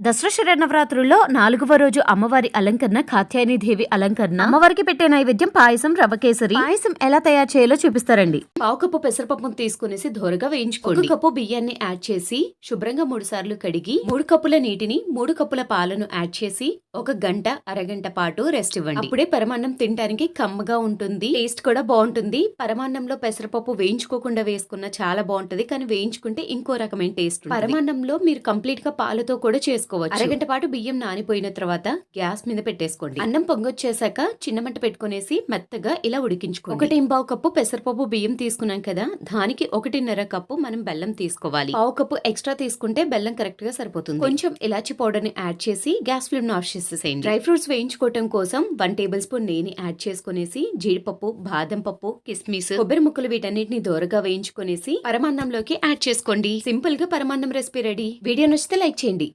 దసరా శరన్నవరాత్రుల్లో నాలుగవ రోజు అమ్మవారి అలంకరణ కాత్యాయని దేవి అలంకరణ అమ్మవారికి పెట్టే నైవేద్యం పాయసం రవ్వ కేసరి. పాయసం ఎలా తయారు చేయాలో చూపిస్తారండి. పావు కప్పు పెసరపప్పును తీసుకునేసి దోరగా వేయించుకోండి. ఒక కప్పు బియ్యాన్ని యాడ్ చేసి శుభ్రంగా మూడు సార్లు కడిగి మూడు కప్పుల నీటిని మూడు కప్పుల పాలను యాడ్ చేసి ఒక గంట అరగంట పాటు రెస్ట్ ఇవ్వండి. అప్పుడే పరమాన్నం తినడానికి కమ్మగా ఉంటుంది. టేస్ట్ కూడా బాగుంటుంది. పరమాన్నంలో పెసరపప్పు వేయించుకోకుండా వేసుకున్న చాలా బాగుంటది. కానీ వేయించుకుంటే ఇంకో రకమైన టేస్ట్. పరమాన్నంలో మీరు కంప్లీట్గా పాలతో కూడా చేసుకోవచ్చు అరగంట పాటు బియ్యం నానిపోయిన తర్వాత గ్యాస్ మీద పెట్టేసుకోండి. అన్నం పొంగొచ్చేసాక చిన్న మంట పెట్టుకునేసి మెత్తగా ఇలా ఉడికించుకోండి. ఒకటి పావు కప్పు పెసరపప్పు బియ్యం తీసుకున్నాం కదా దానికి ఒకటిన్నర కప్పు మనం బెల్లం తీసుకోవాలి. పావు కప్పు ఎక్స్ట్రా తీసుకుంటే బెల్లం కరెక్ట్గా సరిపోతుంది. కొంచెం ఇలాచి పౌడర్ని యాడ్ చేసి గ్యాస్ ఫ్లేమ్ ఆఫ్ చేసేసేయండి. డ్రై ఫ్రూట్స్ వేయించుకోవటం కోసం వన్ టేబుల్ స్పూన్ నెయ్యి యాడ్ చేసుకునేసి జీడిపప్పు బాదం పప్పు కిస్మిస్ కొబ్బరి ముక్కలు వీటన్నిటిని దోరగా వేయించుకునేసి పరమాన్నంలోకి యాడ్ చేసుకోండి. సింపుల్గా పరమాన్నం రెసిపీ రెడీ. వీడియో నచ్చితే లైక్ చేయండి.